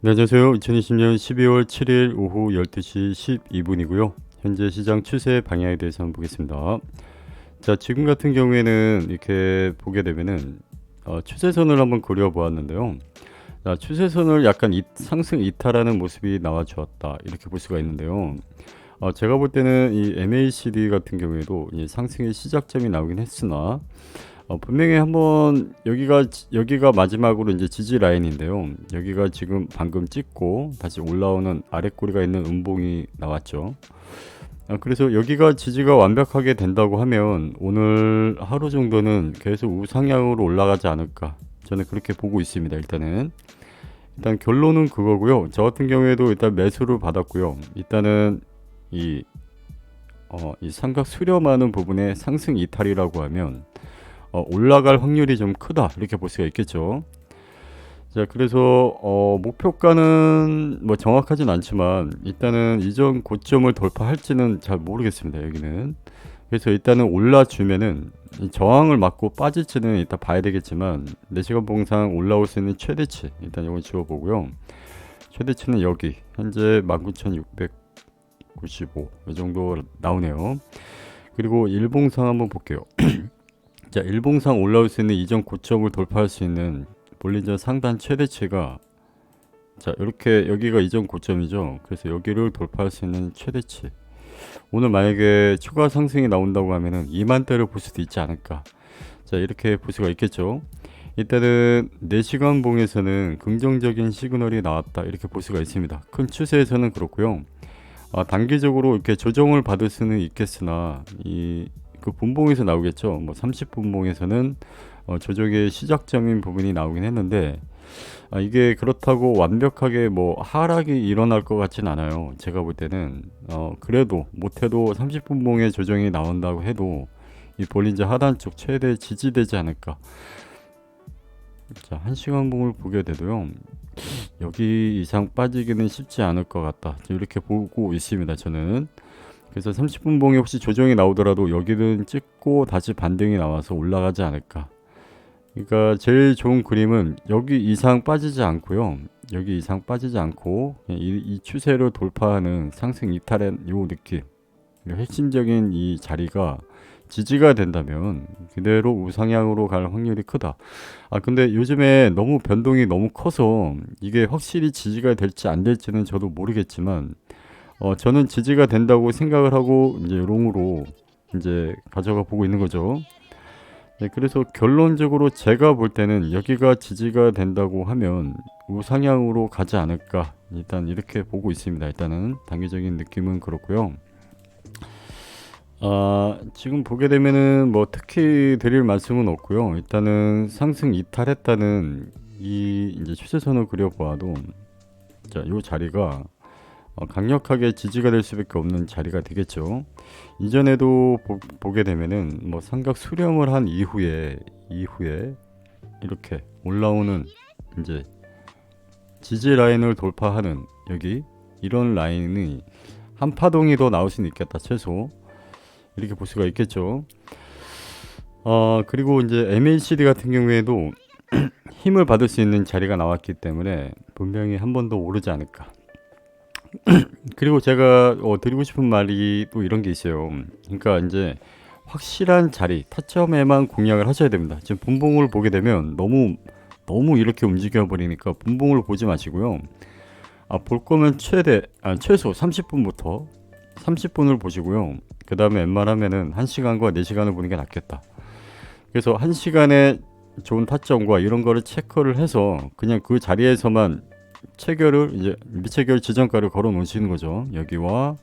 네, 안녕하세요. 2020년 12월 7일 오후 12시 12분이고요. 현재 시장 추세 방향에 대해서 한번 보겠습니다. 자, 지금 같은 경우에는 이렇게 보게 되면은 어, 추세선을 한번 그려 보았는데요. 자, 추세선을 약간 이- 상승 이탈하는 모습이 나와 주었다. 이렇게 볼 수가 있는데요. 어, 제가 볼 때는 이 MACD 같은 경우에도 이 상승의 시작점이 나오긴 했으나 어, 분명히 한번 여기가 지- 여기가 마지막으로 이제 지지 라인인데요. 여기가 지금 방금 찍고 다시 올라오는 아래 꼬리가 있는 음봉이 나왔죠. 아, 그래서 여기가 지지가 완벽하게 된다고 하면 오늘 하루 정도는 계속 우상향으로 올라가지 않을까. 저는 그렇게 보고 있습니다. 일단은 일단 결론은 그거고요. 저 같은 경우에도 일단 매수를 받았고요. 일단은 이 어, 이 삼각 수렴하는 부분의 상승 이탈이라고 하면 어, 올라갈 확률이 좀 크다 이렇게 볼 수가 있겠죠. 자 그래서 어, 목표가는 뭐 정확하진 않지만 일단은 이전 고점을 돌파할지는 잘 모르겠습니다. 여기는 그래서 일단은 올라주면은 이 저항을 맞고 빠질지는 일단 봐야 되겠지만 4시간 봉상 올라올 수 있는 최대치 일단 이걸 지워보고요. 최대치는 여기 현재 19,695 이 정도 나오네요. 그리고 일봉상 한번 볼게요. 자, 일봉상 올라올 수 있는 이전 고점을 돌파할 수 있는 볼린저 상단 최대치가 자, 이렇게 여기가 이전 고점이죠. 그래서 여기를 돌파할 수 있는 최대치. 오늘 만약에 추가 상승이 나온다고 하면은 2만대를 볼 수도 있지 않을까. 자, 이렇게 볼 수가 있겠죠. 일단은 4시간 봉에서는 긍정적인 시그널이 나왔다. 이렇게 볼 수가 있습니다. 큰 추세에서는 그렇고요. 아, 단기적으로 이렇게 조정을 받을 수는 있겠으나 이 그 분봉에서 나오겠죠. 뭐 30분봉에서는 어, 조정의 시작점인 부분이 나오긴 했는데 아, 이게 그렇다고 완벽하게 뭐 하락이 일어날 것 같진 않아요. 제가 볼 때는 어, 그래도 못해도 30분봉의 조정이 나온다고 해도 이 볼린저 하단 쪽 최대 지지되지 않을까. 자, 한 시간 봉을 보게 돼도요. 여기 이상 빠지기는 쉽지 않을 것 같다. 이렇게 보고 있습니다. 저는. 그래서 30분 봉에 혹시 조정이 나오더라도 여기는 찍고 다시 반등이 나와서 올라가지 않을까. 그러니까 제일 좋은 그림은 여기 이상 빠지지 않고요. 여기 이상 빠지지 않고 이, 이 추세를 돌파하는 상승 이탈의 요 느낌. 그리고 핵심적인 이 자리가 지지가 된다면 그대로 우상향으로 갈 확률이 크다. 아 근데 요즘에 너무 변동이 너무 커서 이게 확실히 지지가 될지 안 될지는 저도 모르겠지만 어 저는 지지가 된다고 생각을 하고 이제 롱으로 이제 가져가 보고 있는 거죠. 네, 그래서 결론적으로 제가 볼 때는 여기가 지지가 된다고 하면 우상향으로 가지 않을까 일단 이렇게 보고 있습니다. 일단은 단기적인 느낌은 그렇고요. 아, 지금 보게 되면은 뭐 특히 드릴 말씀은 없고요. 일단은 상승 이탈했다는 이 이제 추세선을 그려보아도 자, 요 자리가 어, 강력하게 지지가 될 수밖에 없는 자리가 되겠죠. 이전에도 보, 보게 되면은 뭐 삼각 수렴을 한 이후에 이후에 이렇게 올라오는 이제 지지 라인을 돌파하는 여기 이런 라인이 한 파동이 더 나올 수는 있겠다 최소 이렇게 볼 수가 있겠죠. 어 그리고 이제 MACD 같은 경우에도 힘을 받을 수 있는 자리가 나왔기 때문에 분명히 한 번 더 오르지 않을까. 그리고 제가 어, 드리고 싶은 말이 또 이런 게 있어요. 그러니까 이제 확실한 자리 타점에만 공략을 하셔야 됩니다. 지금 분봉을 보게 되면 너무 너무 이렇게 움직여 버리니까 분봉을 보지 마시고요. 아, 볼 거면 최대 아, 최소 30분부터 30분을 보시고요. 그 다음에 웬만하면은 1시간과 4시간을 보는 게 낫겠다. 그래서 1시간에 좋은 타점과 이런 거를 체크를 해서 그냥 그 자리에서만 체결을 이제 미체결 지정가를 걸어 놓으시는 거죠. 여기와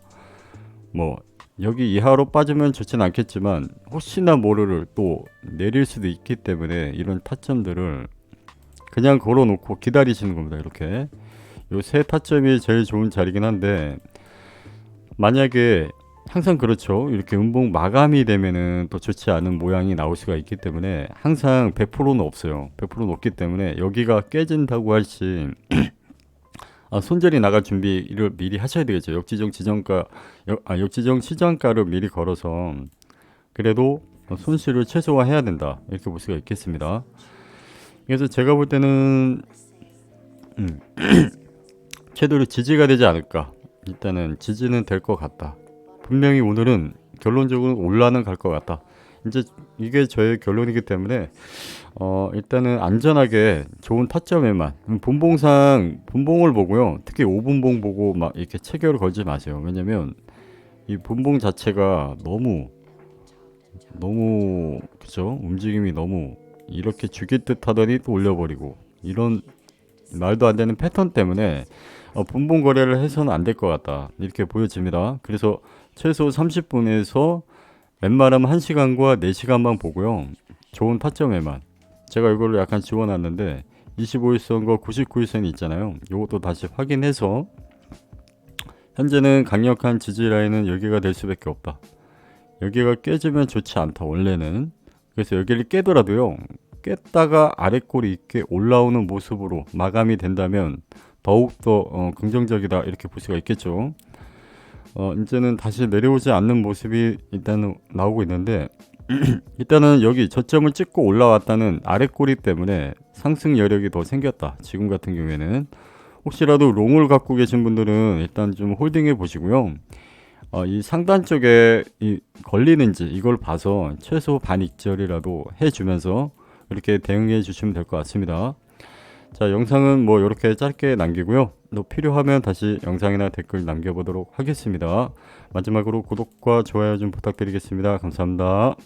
뭐 여기 이하로 빠지면 좋진 않겠지만 혹시나 모르를 또 내릴 수도 있기 때문에 이런 타점들을 그냥 걸어 놓고 기다리시는 겁니다. 이렇게 요 세 타점이 제일 좋은 자리긴 한데 만약에 항상 그렇죠. 이렇게 음봉 마감이 되면은 또 좋지 않은 모양이 나올 수가 있기 때문에 항상 100%는 없어요. 100%는 없기 때문에 여기가 깨진다고 할지 아, 손절이 나갈 준비를 미리 하셔야 되겠죠. 역지정 지정가 역, 아, 역지정 시장가를 미리 걸어서 그래도 손실을 최소화해야 된다. 이렇게 볼 수가 있겠습니다. 그래서 제가 볼 때는 음, 최대로 지지가 되지 않을까. 일단은 지지는 될 것 같다. 분명히 오늘은 결론적으로 올라는 갈 것 같다. 이제 이게 저의 결론이기 때문에 어 일단은 안전하게 좋은 타점에만 음, 본봉상 본봉을 보고요. 특히 5분봉 보고 막 이렇게 체결을 걸지 마세요. 왜냐면 이 본봉 자체가 너무 너무 그죠? 움직임이 너무 이렇게 죽일 듯 하더니 또 올려버리고 이런 말도 안 되는 패턴 때문에 어, 분봉 거래를 해서는 안 될 것 같다 이렇게 보여집니다. 그래서 최소 30분에서 웬만하면 1시간과 4시간만 보고요. 좋은 타점에만 제가 이걸로 약간 지워놨는데 25일선과 99일선이 있잖아요. 이것도 다시 확인해서 현재는 강력한 지지 라인은 여기가 될 수밖에 없다. 여기가 깨지면 좋지 않다 원래는 그래서 여기를 깨더라도요 깼다가 아래꼴이 있게 올라오는 모습으로 마감이 된다면 더욱더 어, 긍정적이다 이렇게 볼 수가 있겠죠 어, 이제는 다시 내려오지 않는 모습이 일단은 나오고 있는데 일단은 여기 저점을 찍고 올라왔다는 아래 꼬리 때문에 상승 여력이 더 생겼다. 지금 같은 경우에는. 혹시라도 롱을 갖고 계신 분들은 일단 좀 홀딩해 보시고요. 어, 이 상단 쪽에 이 걸리는지 이걸 봐서 최소 반익절이라도 해주면서 이렇게 대응해 주시면 될 것 같습니다. 자 영상은 뭐 이렇게 짧게 남기고요. 또 필요하면 다시 영상이나 댓글 남겨보도록 하겠습니다. 마지막으로 구독과 좋아요 좀 부탁드리겠습니다. 감사합니다.